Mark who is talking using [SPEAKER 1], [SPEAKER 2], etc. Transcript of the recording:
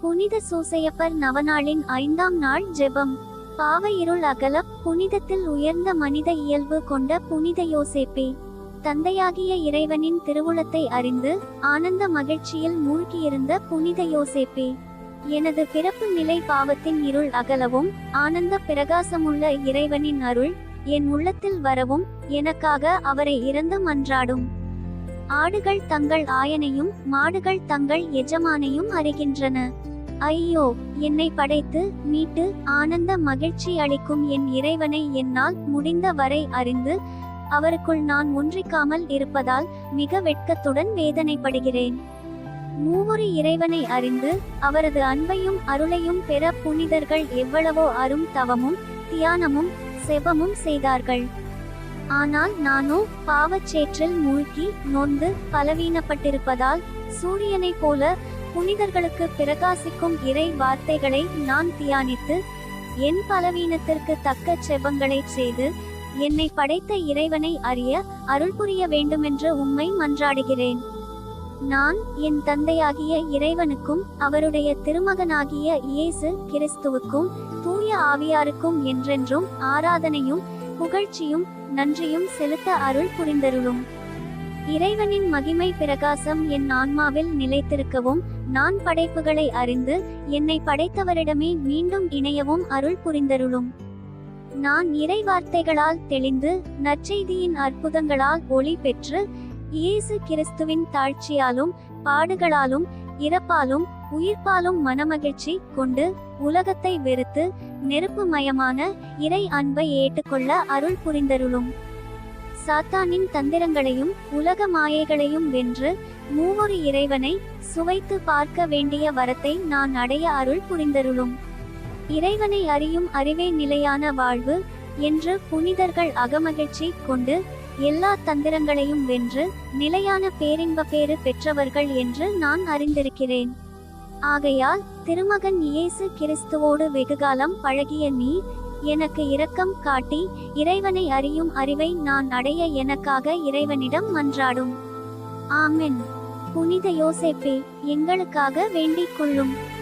[SPEAKER 1] புனித சூசையப்பர் நவநாளின் ஐந்தாம் நாள் ஜெபம். பாவ இருள் அகல புனிதத்தில் உயர்ந்த மனித இயல்பு கொண்ட புனித யோசேப்பே. தந்தையாகிய இறைவனின் திருவுளத்தை அறிந்து ஆனந்த மகிழ்ச்சியில் மூழ்கியிருந்த புனித யோசேப்பே. எனது பிறப்பு நிலை பாவத்தின் இருள் அகலவும் ஆனந்த பிரகாசமுள்ள இறைவனின் அருள் என் உள்ளத்தில் வரவும் எனக்காக அவரை இறந்து மன்றாடும். ஆடுகள் தங்கள் ஆயனையும் மாடுகள் தங்கள் எஜமானையும் அறிகின்றன. ஐயோ என்னை படைத்து மீட்டு ஆனந்த மகிழ்ச்சி அளிக்கும் என் இறைவனை என்னால் முடிந்த வரை அறிந்து அவருக்குள் நான் ஒன்றிக்காமல் இருப்பதால் மிக வெட்கத்துடன் வேதனைப்படுகிறேன். மூவொரு இறைவனை அறிந்து அவரது அன்பையும் அருளையும் பெற புனிதர்கள் எவ்வளவோ அரும் தவமும் தியானமும் செபமும் செய்தார்கள். ஆனால் நானோ பாவச்சேற்றில் மூழ்கி நொந்து பலவீனப்பட்டிருப்பதால் சூரியனைப் போல புனிதர்களுக்கு பிரகாசிக்கும் இறை வார்த்தைகளை நான் தியானித்து என் பலவீனத்திற்கு தக்க செபங்களைச் செய்து என்னை படைத்த இறைவனை அறிய அருள் புரிய வேண்டுமென்று உம்மை மன்றாடுகிறேன். நான் என் தந்தையாகிய இறைவனுக்கும் அவருடைய திருமகனாகிய இயேசு கிறிஸ்துவுக்கும் தூய ஆவியாருக்கும் என்றென்றும் ஆராதனையும் புகழ்ச்சியும் நன்றியும் செலுத்த அருள் புரிந்தருளும். இறைவனின் மகிமை பிரகாசம் என் ஆன்மாவில் நிலைத்திருக்கவும் நான் படைப்புகளை அறிந்து என்னை படைத்தவரிடமே மீண்டும் இணையவும் அருள் புரிந்தருளும். நான் இறை வார்த்தைகளால் தெளிந்து நற்செய்தியின் அற்புதங்களால் ஒளி பெற்று இயேசு கிறிஸ்துவின் தாழ்ச்சியாலும் பாடுகளாலும் இறப்பாலும் உயிர்ப்பாலும் மனமகிழ்ச்சி கொண்டு உலகத்தை வெறுத்து நெருப்புமயமான இறை அன்பை ஏற்றுக்கொள்ள அருள் புரிந்தருளும். சாத்தானின் தந்திரங்களையும் உலக மாயைகளையும் வென்று மூவொரு இறைவனை சுவைத்து பார்க்க வேண்டிய வரத்தை நான் அடைய அருள் புரிந்தருளும். இறைவனை அறியும் அறிவே நிலையான வாழ்வு என்று புனிதர்கள் அகமகிழ்ச்சி கொண்டு எல்லா தந்திரங்களையும் வென்று நிலையான பேரின்ப பேறு பெற்றவர்கள் என்று நான் அறிந்திருக்கிறேன். ஆகையால் திருமகன் இயேசு கிறிஸ்துவோடு வெகுகாலம் பழகிய நீ எனக்கு இரக்கம் காட்டி இறைவனை அறியும் அறிவை நான் அடைய எனக்காக இறைவனிடம் மன்றாடும். ஆமென். புனித யோசேப்பே எங்களுக்காக வேண்டிக் கொள்ளும்.